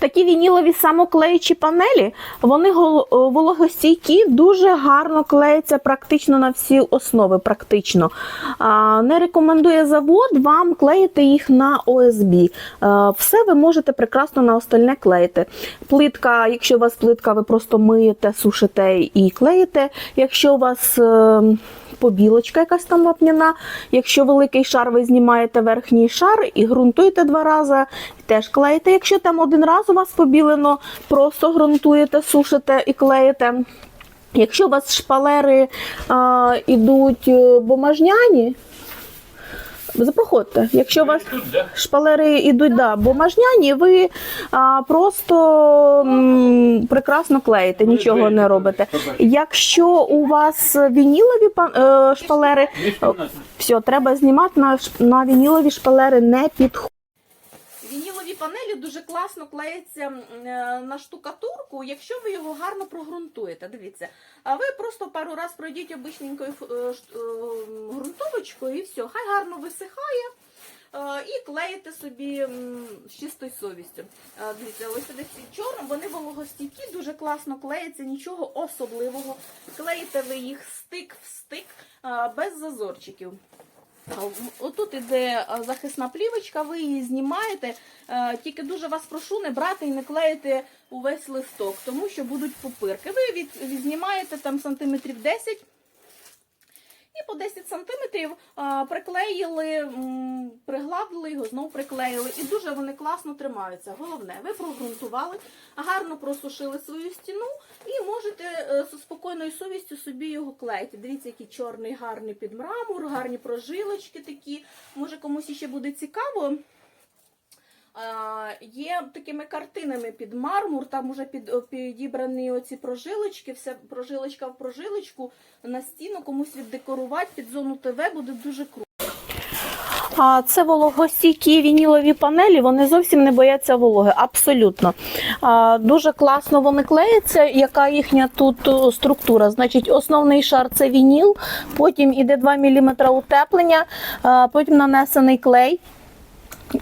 Такі вінілові самоклеючі панелі, вони е, вологостійкі, дуже гарно клеються практично на всі основи. Практично. Не рекомендує завод вам клеїти їх на ОСБ. Е, Все ви можете прекрасно на остальне клеїти. Плитка, якщо у вас плитка, ви просто миєте, сушите і клеїте. Якщо у вас е, побілочка якась там вапняна, якщо великий шар, ви знімаєте верхній шар і ґрунтуєте два рази, теж клеїте. Якщо там один раз у вас побілено, просто ґрунтуєте, сушите і клеїте. Якщо у вас шпалери а, ідуть е, бумажняні, запроходьте. Якщо у вас шпалери йдуть да, бумажняні, ви а, просто м, прекрасно клеїте, нічого не робите. Якщо у вас вінілові е, шпалери, все, треба знімати на, на вінілові шпалери не підходить. Панелі дуже класно клеяться е, на штукатурку, якщо ви його гарно прогрунтуєте. Дивіться, а ви просто пару раз пройдіть обичненькою е, е, ґрунтовочкою і все, хай гарно висихає. І клеїте собі з чистою совістю. Дивіться, ось сюди ці чорні, вони вологостійкі, дуже класно клеяться, нічого особливого. Клеїте ви їх стик в стик без зазорчиків. Отут іде захисна плівочка, ви її знімаєте. Е, Тільки дуже вас прошу не брати і не клеїти увесь листок, тому що будуть попирки. Ви від, відзнімаєте там сантиметрів 10 і по 10 сантиметрів приклеїли, пригладили його, знову приклеїли. І дуже вони класно тримаються. Головне, ви прогрунтували, гарно просушили свою стіну і можете з спокійною совістю собі його клеїти. Дивіться, який чорний, гарний під мрамор, гарні прожилочки такі. Може комусь ще буде цікаво. Є такими картинами під мармур, там під, підібрані оці прожилочки, вся прожилочка в прожилочку на стіну комусь віддекорувати під зону ТВ буде дуже круто. А це вологостійкі вінілові панелі, вони зовсім не бояться вологи, абсолютно. А, дуже класно вони клеяться. Яка їхня тут структура? Значить, основний шар це вініл, потім іде 2 мм утеплення, потім нанесений клей.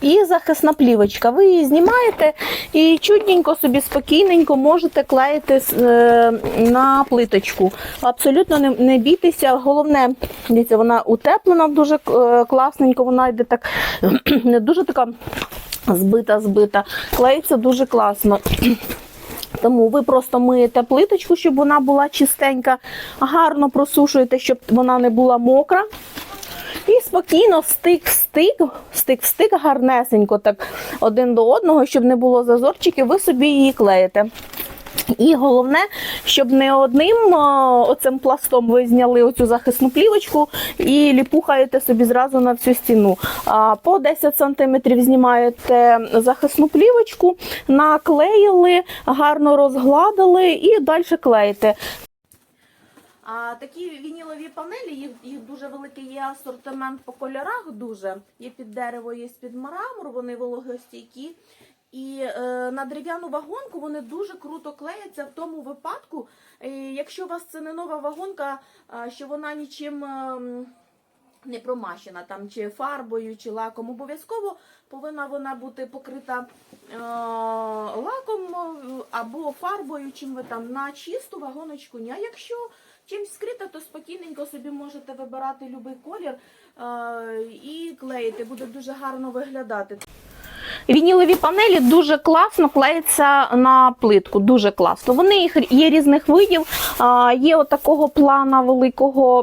І захисна плівочка. Ви її знімаєте і чудненько собі спокійненько можете клеїти е, на плиточку. Абсолютно не, не бійтеся. Головне, дивіться, вона утеплена дуже е, класненько, вона йде так не дуже така збита, збита. Клеїться дуже класно. Тому ви просто миєте плиточку, щоб вона була чистенька, гарно просушуєте, щоб вона не була мокра. І спокійно стик в стик, стик в стик гарнесенько, так один до одного, щоб не було зазорчиків, ви собі її клеїте. І головне, щоб не одним оцим пластом ви зняли оцю захисну плівочку і ліпухаєте собі зразу на всю стіну. По 10 см знімаєте захисну плівочку, наклеїли, гарно розгладили і далі клеїте. А такі вінілові панелі, їх, їх дуже великий є асортимент по кольорах. Дуже є під дерево, є під мрамор, вони вологостійкі. І е, на дерев'яну вагонку вони дуже круто клеяться в тому випадку, е, якщо у вас це не нова вагонка, е, що вона нічим. е, не промащена там чи фарбою, чи лаком. Обов'язково повинна вона бути покрита е, лаком е, або фарбою, чим ви там на чисту вагоночку. А якщо чимсь скрита, то спокійненько собі можете вибирати будь-який колір е, і клеїти. Буде дуже гарно виглядати. Вінілові панелі дуже класно клеються на плитку, дуже класно. Вони їх є різних видів. Є отакого плана великого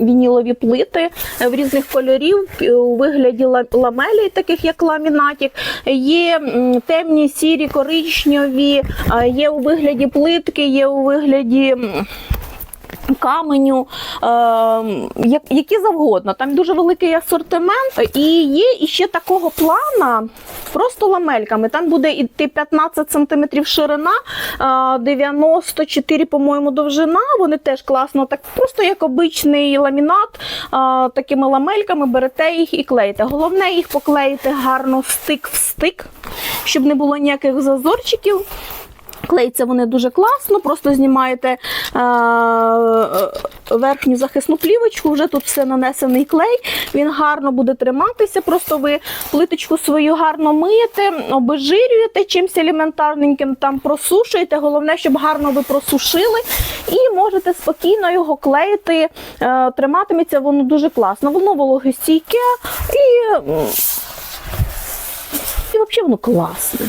вінілові плити е, в різних кольорів у вигляді ламелі, таких як ламінатік. Є темні, сірі, коричневі, є у вигляді плитки, є у вигляді. Каменю, е, як- які завгодно. Там дуже великий асортимент. І є іще такого плана, просто ламельками. Там буде йти 15 см ширина, е, 94, по-моєму, довжина. Вони теж класно, так просто як обичний ламінат, е, такими ламельками берете їх і клеїте. Головне їх поклеїти гарно стик в стик, щоб не було ніяких зазорчиків. Клеїться вони дуже класно, просто знімаєте е, верхню захисну плівочку, вже тут все нанесений клей, він гарно буде триматися. Просто ви плиточку свою гарно миєте, обезжирюєте чимось елементарненьким, там просушуєте. Головне, щоб гарно ви просушили, і можете спокійно його клеїти. Е, Триматиметься воно дуже класно. Воно вологостійке і, і взагалі воно класне.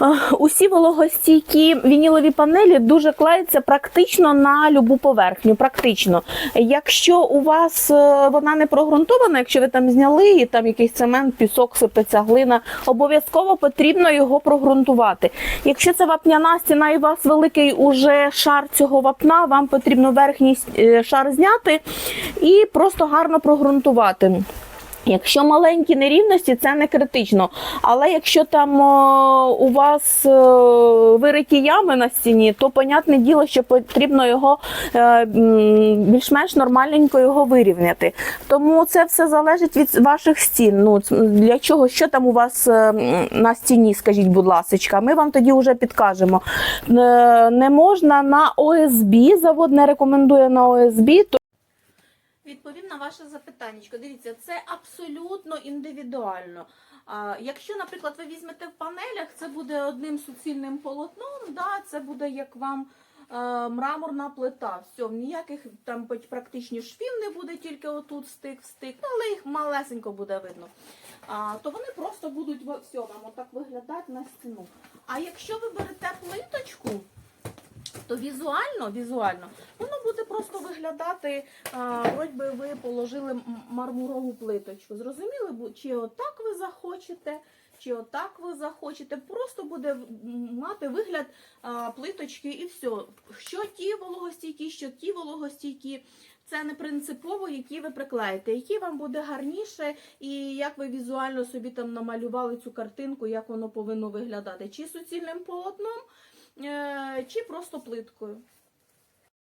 А, Усі вологостійкі вінілові панелі дуже клеються практично на любу поверхню. Практично, якщо у вас е, вона не прогрунтована, якщо ви там зняли і там якийсь цемент, пісок, сипеться глина, обов'язково потрібно його прогрунтувати. Якщо це вапняна стіна і у вас великий уже шар цього вапна, вам потрібно верхній е, шар зняти і просто гарно прогрунтувати. Якщо маленькі нерівності, це не критично. Але якщо там о, у вас е, вириті ями на стіні, то понятне діло, що потрібно його е, більш-менш нормальненько його вирівняти. Тому це все залежить від ваших стін. Ну для чого, що там у вас е, на стіні, скажіть, будь ласка, ми вам тоді вже підкажемо. Е, Не можна на ОСБ, завод не рекомендує на ОСБ, Відповім на ваше запитання. Дивіться, це абсолютно індивідуально. Якщо, наприклад, ви візьмете в панелях, це буде одним суцільним полотном, да, це буде як вам е, мраморна плита. Все, ніяких там практично швів не буде, тільки отут стик в стик, ну, але їх малесенько буде видно. А, то вони просто будуть все, вам отак виглядати на стіну. А якщо ви берете плиточку, то візуально, візуально воно буде просто виглядати, вроді би ви положили мармурову плиточку. Зрозуміли, чи отак ви захочете, чи отак ви захочете. Просто буде мати вигляд плиточки і все. Що ті вологостійкі, що ті вологостійкі. Це не принципово, які ви приклеїте, які вам буде гарніше, і як ви візуально собі там намалювали цю картинку, як воно повинно виглядати, чи суцільним полотном, чи просто плиткою.